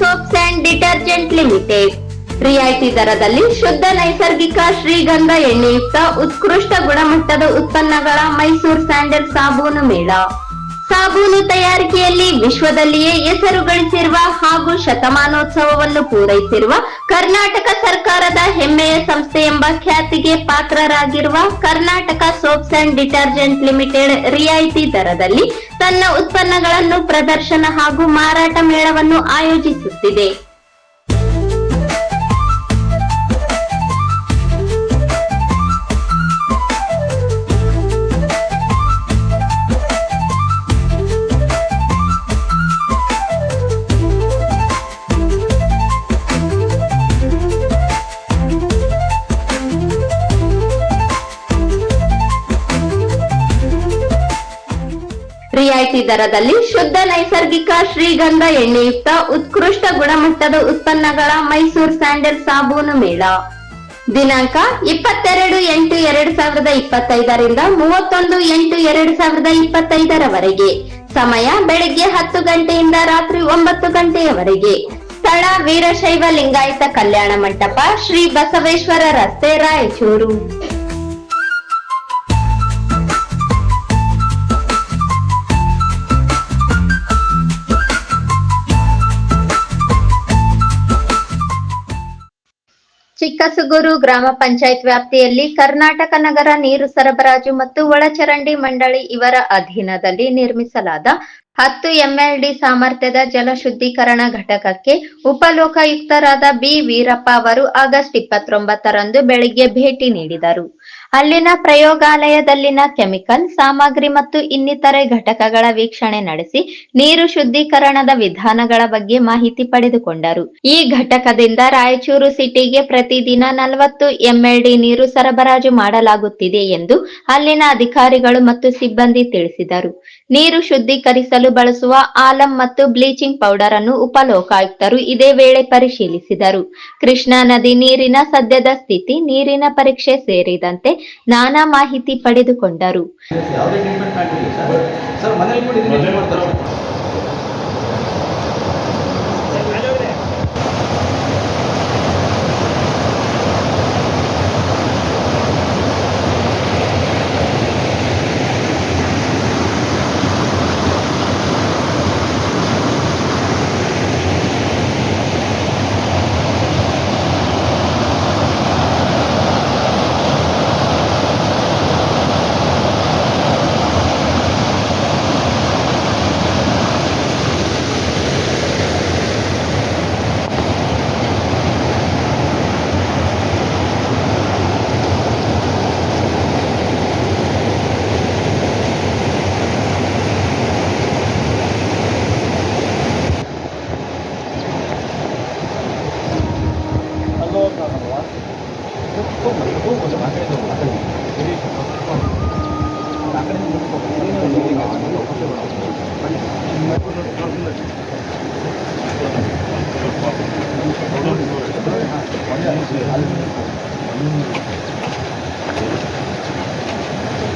Soaps and detergent limited ರಿಯಾಯಿತಿ ದರದಲ್ಲಿ ಶುದ್ಧ ನೈಸರ್ಗಿಕ ಶ್ರೀಗಂಧ ಎಣ್ಣೆಯುಕ್ತ ಉತ್ಕೃಷ್ಟ ಗುಣಮಟ್ಟದ ಉತ್ಪನ್ನಗಳ ಮೈಸೂರು ಸ್ಯಾಂಡಲ್ ಸಾಬೂನು ಮೇಳ. ಸಾಬೂನು ತಯಾರಿಕೆಯಲ್ಲಿ ವಿಶ್ವದಲ್ಲಿಯೇ ಹೆಸರು ಗಳಿಸಿರುವ ಹಾಗೂ ಶತಮಾನೋತ್ಸವವನ್ನು ಪೂರೈಸಿರುವ ಕರ್ನಾಟಕ ಸರ್ಕಾರದ ಹೆಮ್ಮೆಯ ಸಂಸ್ಥೆ ಎಂಬ ಖ್ಯಾತಿಗೆ ಪಾತ್ರರಾಗಿರುವ Karnataka soaps and detergent limited ರಿಯಾಯಿತಿ ದರದಲ್ಲಿ ತನ್ನ ಉತ್ಪನ್ನಗಳನ್ನು ಪ್ರದರ್ಶನ ಹಾಗೂ ಮಾರಾಟ ಮೇಳವನ್ನು ಆಯೋಜಿಸುತ್ತಿದೆ. ರಿಯಾಯಿತಿ ದರದಲ್ಲಿ ಶುದ್ಧ ನೈಸರ್ಗಿಕ ಶ್ರೀಗಂಧ ಎಣ್ಣೆಯುಕ್ತ ಉತ್ಕೃಷ್ಟ ಗುಣಮಟ್ಟದ ಉತ್ಪನ್ನಗಳ ಮೈಸೂರು ಸ್ಯಾಂಡಲ್ ಸಾಬೂನು ಮೇಳ. ದಿನಾಂಕ ಇಪ್ಪತ್ತೆರಡು ಎಂಟು ಎರಡ್ ಸಾವಿರದ ಇಪ್ಪತ್ತೈದರಿಂದ ಮೂವತ್ತೊಂದು ಎಂಟು ಎರಡ್ ಸಾವಿರದ ಇಪ್ಪತ್ತೈದರವರೆಗೆ. ಸಮಯ ಬೆಳಿಗ್ಗೆ ಹತ್ತು ಗಂಟೆಯಿಂದ ರಾತ್ರಿ ಒಂಬತ್ತು ಗಂಟೆಯವರೆಗೆ. ಸ್ಥಳ ವೀರಶೈವ ಲಿಂಗಾಯತ ಕಲ್ಯಾಣ ಮಂಟಪ ಶ್ರೀ ಬಸವೇಶ್ವರ ರಸ್ತೆ ರಾಯಚೂರು. ಚಿಕ್ಕಸುಗೂರು ಗ್ರಾಮ ಪಂಚಾಯತ್ ವ್ಯಾಪ್ತಿಯಲ್ಲಿ ಕರ್ನಾಟಕ ನಗರ ನೀರು ಸರಬರಾಜು ಮತ್ತು ಒಳಚರಂಡಿ ಮಂಡಳಿ ಇವರ ಅಧೀನದಲ್ಲಿ ನಿರ್ಮಿಸಲಾದ ಹತ್ತು ಎಂಎಲ್ಡಿ ಸಾಮರ್ಥ್ಯದ ಜಲ ಶುದ್ಧೀಕರಣ ಘಟಕಕ್ಕೆ ಉಪಲೋಕಾಯುಕ್ತರಾದ ಬಿ ವೀರಪ್ಪ ಅವರು ಆಗಸ್ಟ್ ಇಪ್ಪತ್ತೊಂಬತ್ತರಂದು ಬೆಳಿಗ್ಗೆ ಭೇಟಿ ನೀಡಿದರು. ಅಲ್ಲಿನ ಪ್ರಯೋಗಾಲಯದಲ್ಲಿನ ಕೆಮಿಕಲ್, ಸಾಮಗ್ರಿ ಮತ್ತು ಇನ್ನಿತರೆ ಘಟಕಗಳ ವೀಕ್ಷಣೆ ನಡೆಸಿ ನೀರು ಶುದ್ಧೀಕರಣದ ವಿಧಾನಗಳ ಬಗ್ಗೆ ಮಾಹಿತಿ ಪಡೆದುಕೊಂಡರು. ಈ ಘಟಕದಿಂದ ರಾಯಚೂರು ಸಿಟಿಗೆ ಪ್ರತಿದಿನ ನಲವತ್ತು ಎಂಎಲ್ಡಿ ನೀರು ಸರಬರಾಜು ಮಾಡಲಾಗುತ್ತಿದೆ ಎಂದು ಅಲ್ಲಿನ ಅಧಿಕಾರಿಗಳು ಮತ್ತು ಸಿಬ್ಬಂದಿ ತಿಳಿಸಿದರು. ನೀರು ಶುದ್ಧೀಕರಿಸಲು ಬಳಸುವ ಆಲಂ ಮತ್ತು ಬ್ಲೀಚಿಂಗ್ ಪೌಡರ್ ಅನ್ನು ಉಪಲೋಕಾಯುಕ್ತರು ಇದೇ ವೇಳೆ ಪರಿಶೀಲಿಸಿದರು. ಕೃಷ್ಣಾ ನದಿ ನೀರಿನ ಸದ್ಯದ ಸ್ಥಿತಿ ನೀರಿನ ಪರೀಕ್ಷೆ ಸೇರಿದಂತೆ ನಾನಾ ಮಾಹಿತಿ ಪಡೆದುಕೊಂಡರು ಯಾವುದೇ ಟ್ರೀಟ್ಮೆಂಟ್ ಮಾಡಿಲ್ಲ ಸರ್ ಸರ್ ಮನೇಲಿ ಕೂಡ ಇದನ್ನ ಯೂಸ್ ಮಾಡ್ತಾರೆ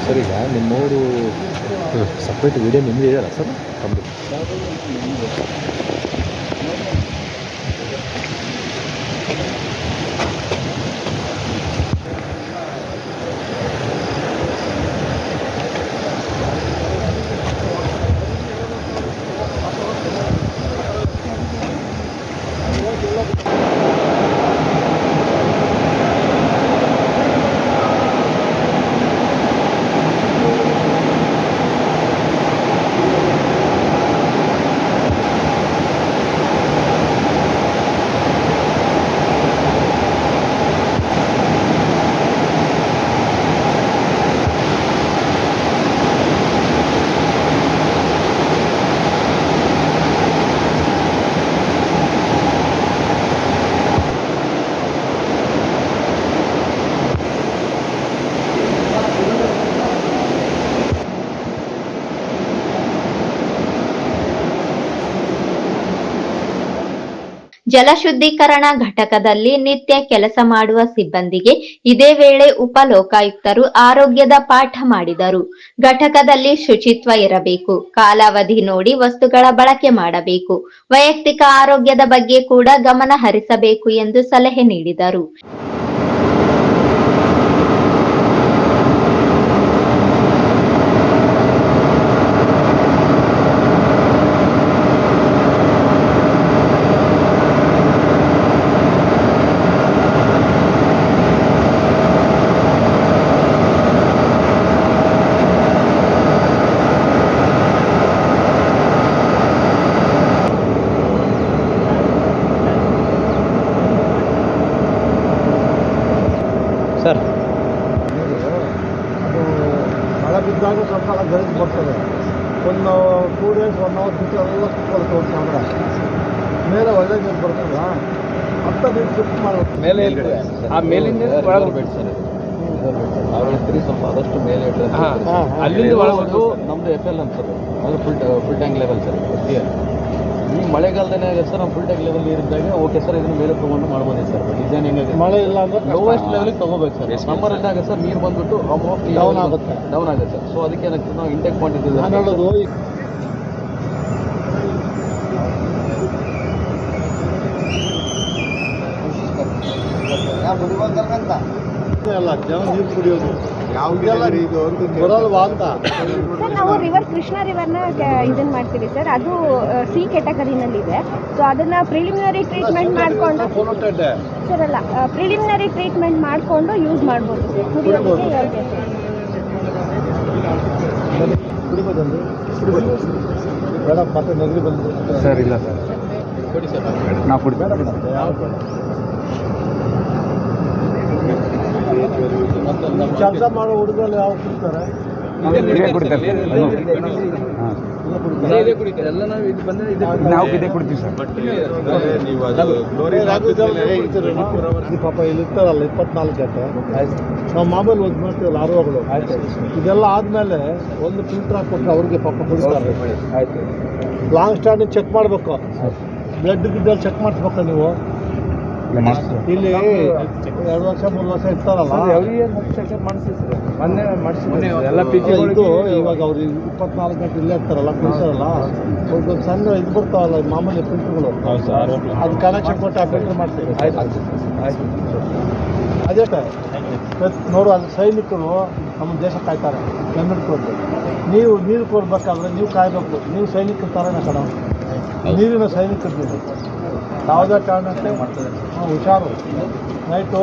ಸರ್ ನಿಮ್ಮವರು ಸಪ್ರೇಟ್ ವೀಡಿಯೋ ನಿಮ್ಮದು ಇದೆಯಲ್ಲ ಸರ್? ತಮ್ಮದು ಜಲಶುದ್ಧೀಕರಣ ಘಟಕದಲ್ಲಿ ನಿತ್ಯ ಕೆಲಸ ಮಾಡುವ ಸಿಬ್ಬಂದಿಗೆ ಇದೇ ವೇಳೆ ಉಪ ಲೋಕಾಯುಕ್ತರು ಆರೋಗ್ಯದ ಪಾಠ ಮಾಡಿದರು. ಘಟಕದಲ್ಲಿ ಶುಚಿತ್ವ ಇರಬೇಕು. ಕಾಲಾವಧಿ ನೋಡಿ ವಸ್ತುಗಳ ಬಳಕೆ ಮಾಡಬೇಕು. ವೈಯಕ್ತಿಕ ಆರೋಗ್ಯದ ಬಗ್ಗೆ ಕೂಡ ಗಮನ ಹರಿಸಬೇಕು ಎಂದು ಸಲಹೆ ನೀಡಿದರು ಸರ್ ಅದು ಮಳೆ ಬಿದ್ದಾಗ ಸ್ವಲ್ಪ ಎಲ್ಲ ಗಲೀಜು ಬರ್ತದೆ ಒಂದು ಟೂ ಬಿಟ್ಟು ಎಲ್ಲ ಕುತ್ಕೊಳ್ತು ಒಂದು ಕ್ಯಾಮ್ರಾ ಮೇಲೆ ಒಳ್ಳೆ ನೀರು ಬರ್ತದ ಅಂತ ನೀರು ಶಿಫ್ಟ್ ಮಾಡಬೇಕು ಮೇಲೆ ಆ ಮೇಲಿಂದ ಒಳಗೆ ಬೇಡ ಸರ್. ಅವ್ರ ಹೇಳ್ತೀರಿ ಸ್ವಲ್ಪ ಆದಷ್ಟು ಮೇಲೆ. ಅಲ್ಲಿಂದ ಒಳಗೊಂಡು. ನಮ್ದು ಎಫ್ ಎಲ್ ಅಂತ ಸರ್ ಅದು full full tank level sir. ಈ ಮಳೆಗಾಲದನೇ ಆಗುತ್ತೆ ಸರ್ ನಾವು ಫುಲ್ ಟ್ಯಾಂಕ್ ಲೆವೆಲ್ ಇರಿದ್ದಾಗ ಓಕೆ ಸರ್ ಇದನ್ನ ಮೇಲೆ ತೊಗೊಂಡು ಮಾಡ್ಬೋದು ಸರ್. But design ಹೆಂಗಾಗುತ್ತೆ? ಮಳೆ ಇಲ್ಲ ಅಂದ್ರೆ ಲೋವೆಸ್ಟ್ ಲೆವೆಲ್ಗೆ ತೊಗೋಬೇಕು ಸರ್. ಸಮ್ಮರ್ ಏನಾಗುತ್ತೆ ಸರ್ ನೀರು ಬಂದ್ಬಿಟ್ಟು ಡೌನ್ ಆಗುತ್ತೆ. ಡೌನ್ ಆಗುತ್ತೆ ಸರ್. ಸೊ ಅದಕ್ಕೆ ಏನಾಗ್ತದೆ? ನಾವು ಇಂಟೆಕ್ ಮಾಡಿದ್ದೀವಿ ಹೇಳೋದು ಈ ಅಲ್ಲ ಜನ ನೀರು ಕುಡಿಯೋದು. ಬರಲ್ವಾ ಅಂತ ಸರ್ ನಾವು ರಿವರ್ ಕೃಷ್ಣ ರಿವರ್ನ ಇದನ್ನ ಮಾಡ್ತೀವಿ ಸರ್. ಅದು ಸಿ ಕೆಟಗರಿನಲ್ಲಿದೆ ಸೊ ಅದನ್ನ ಪ್ರಿಲಿಮಿನರಿ ಟ್ರೀಟ್ಮೆಂಟ್ ಮಾಡ್ಕೊಂಡು ಸರ್ ಅಲ್ಲ ಪ್ರಿಲಿಮಿನರಿ ಟ್ರೀಟ್ಮೆಂಟ್ ಮಾಡಿಕೊಂಡು ಯೂಸ್ ಮಾಡ್ಬೋದು. ಸರ್ ಕುಡಿಯೋದಕ್ಕೆ ಯೋಗ್ಯ ಸರ್ ಇಲ್ಲ ಸರ್. ನಾವು ಕುಡಿ ಬೇಡ ಬೇಡ. ಯಾವ ಕೆಲಸ ಮಾಡೋ ಹುಡುಗರು ಯಾವ ಕೊಡ್ತಾರೆ? ಇದೇ ನಾವು ಇದು ಕುಡಿತೀವಿ ಸರ್. ಪಾಪ ಇಲ್ಲಿ ಇರ್ತಾರಲ್ಲ ಇಪ್ಪತ್ನಾಲ್ಕು ಗಂಟೆ. ನಾವು ಮಾಮೂಲಿ ಒಂದು ಮಾಡ್ತೀವಲ್ಲ ಆರುವಗಳು ಇದೆಲ್ಲ ಆದಮೇಲೆ ಒಂದು ಫಿಲ್ಟರ್ ಹಾಕ್ಬಿಟ್ಟು ಅವ್ರಿಗೆ ಪಾಪ ಕುಡಿಸ್ತಾರೆ ಆಯ್ತು. ಲಾಂಗ್ ಸ್ಟ್ಯಾಂಡಿಂಗ್ ಚೆಕ್ ಮಾಡಬೇಕು. ಬ್ಲಡ್ ಗಿಡ್ಡಲ್ಲಿ ಚೆಕ್ ಮಾಡಿಸ್ಬೇಕು ನೀವು? ಇಲ್ಲಿ ಎರಡು ವರ್ಷ ಮೂರು ವರ್ಷ ಇರ್ತಾರಲ್ಲ? ಮೊನ್ನೆ ಮಾಡಿಸಿ ಎಲ್ಲ ಪಿ ಜಿ ಇದು ಇವಾಗ ಅವ್ರು ಇಪ್ಪತ್ನಾಲ್ಕು ಗಂಟೆ ಇಲ್ಲೇ ಇರ್ತಾರಲ್ಲ ಕುಡಿಸೋರಲ್ಲ ಅವ್ರಿಗೊಂದು ಸಣ್ಣ ಇದು ಬರ್ತಾವಲ್ಲ ಮಾಮೂಲಿ ಫಿಲ್ಟರ್ಗಳು ಅದು ಕನೆಕ್ಷನ್ ಕೊಟ್ಟು ಆ ಫಿಲ್ಟರ್ ಮಾಡ್ತೀವಿ ಅದಷ್ಟೇ ನೋಡು ಅಲ್ಲಿ ಸೈನಿಕರು ನಮ್ಮ ದೇಶ ಕಾಯ್ತಾರೆ ಕನ್ನಡಕೊಂಡು ನೀವು ನೀರು ಕೊಡ್ಬೇಕಾದ್ರೆ ನೀವು ಕಾಯ್ಬೇಕು. ನೀವು ಸೈನಿಕರ ಥರನೇ ಕಣ. ನೀರಿನ ಸೈನಿಕರು ಯಾವುದೇ ಕಾರಣಕ್ಕೆ ಹಾ, ಹುಷಾರು. ನೈಟು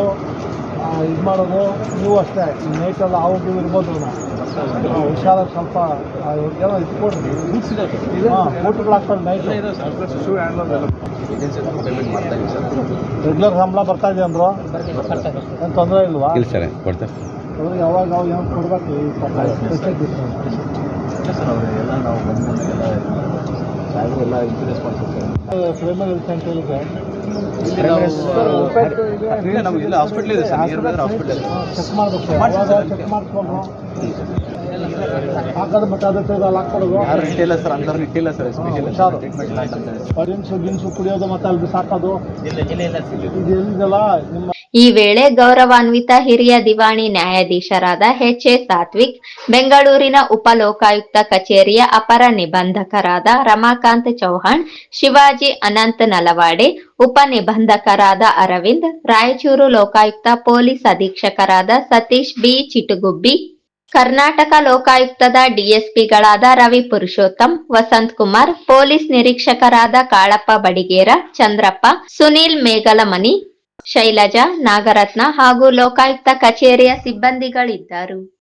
ಇದು ಮಾಡೋದು ನೀವು ಅಷ್ಟೇ. ಈ ನೈಟೆಲ್ಲ ಆವು ಗೀವು ಇರ್ಬೋದು ಹುಷಾರ ಹುಷಾರಾಗಿ ಸ್ವಲ್ಪ ಆ, ಇವ್ರಿಗೆಲ್ಲ ಇದು ಕೊಡ್ರಿ ಹಾಂ ಊಟಗಳು ಹಾಕ್ತಾರೆ ನೈಟ್ ರೆಗ್ಯುಲರ್ ಸಂಬಳ ಬರ್ತಾ ಇದೆ ಅಂದ್ರು. ಏನು ತೊಂದರೆ ಇಲ್ವಾ? ಇಲ್ಲ ಸರ್ ಕೊಡ್ತಾರೆ. ಅವ್ರಿಗೆ ಯಾವಾಗ ನಾವು ಏನು ಕೊಡ್ಬೇಕು ಸ್ಪೆಷಲ್ ಎಲ್ಲ ನಾವು ಹಾಕೋದು ಮತ್ತೆ ಗಿನ್ಸು ಕುಡಿಯೋದು ಮತ್ತೆ ಅಲ್ಲಿ ಸಾಕೋದು ಇದು ನಿಮ್ಮ ಈ ವೇಳೆ ಗೌರವಾನ್ವಿತ ಹಿರಿಯ ದಿವಾಣಿ ನ್ಯಾಯಾಧೀಶರಾದ ಎಚ್ ಎ ಸಾತ್ವಿಕ್, ಬೆಂಗಳೂರಿನ ಉಪ ಲೋಕಾಯುಕ್ತ ಕಚೇರಿಯ ಅಪರ ನಿಬಂಧಕರಾದ ರಮಾಕಾಂತ್ ಚೌಹಾಣ್, ಶಿವಾಜಿ ಅನಂತ್ ನಲವಾಡೆ, ಉಪ ನಿಬಂಧಕರಾದ ಅರವಿಂದ್, ರಾಯಚೂರು ಲೋಕಾಯುಕ್ತ ಪೊಲೀಸ್ ಅಧೀಕ್ಷಕರಾದ ಸತೀಶ್ ಬಿ. ಚಿಟುಗುಬ್ಬಿ, ಕರ್ನಾಟಕ ಲೋಕಾಯುಕ್ತದ ಡಿಎಸ್ಪಿಗಳಾದ ರವಿ ಪುರುಷೋತ್ತಮ್, ವಸಂತ್ ಕುಮಾರ್, ಪೊಲೀಸ್ ನಿರೀಕ್ಷಕರಾದ ಕಾಳಪ್ಪ ಬಡಿಗೇರ, ಚಂದ್ರಪ್ಪ, ಸುನೀಲ್ ಮೇಗಲಮನಿ ಶೈಲಜಾ ನಾಗರತ್ನ ಹಾಗೂ ಲೋಕಾಯುಕ್ತ ಕಚೇರಿಯ ಸಿಬ್ಬಂದಿಗಳಿದ್ದರು.